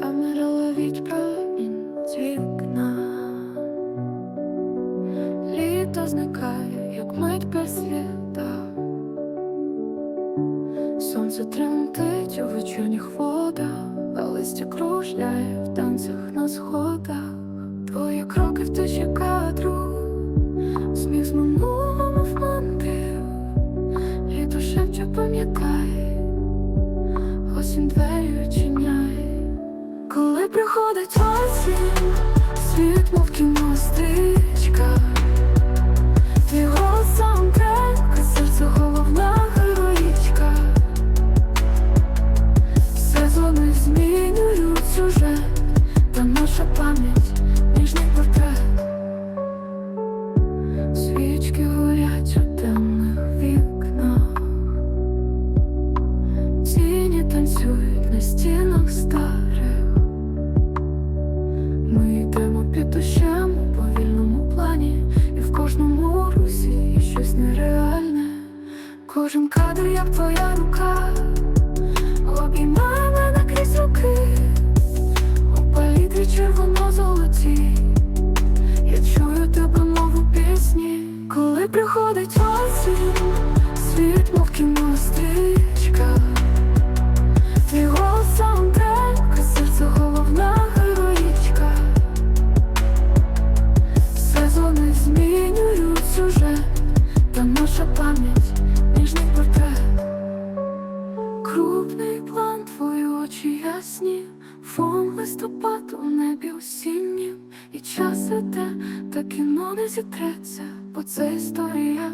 Камера ловить промінь з вікна. Літо зникає, як мить без світа. Сонце тремтить у вечірніх водах, а листя кружляє в танцях на сходах. Твої кроки в тиші кадру, сміх з Коли приходить осінь, світ мов кіно стрічка, твій голос саундтрек, серце головна героїчка. Сезони змінюють сюжет, та наша пам'ять ніжний портрет. Свічки Ми йдемо під дощем у повільному плані, і в кожному русі щось нереальне. Кожен кадр, як твоя рука. Обіймай мене крізь руки, у палітрі червоно-золоті, я чую тебе мову пісні, коли приходить осінь, пам'ять ніжний портрет. Крупний план, твої очі ясні, фон листопад у небі осіннім, і час іде, та кіно не зітреться, бо це історія.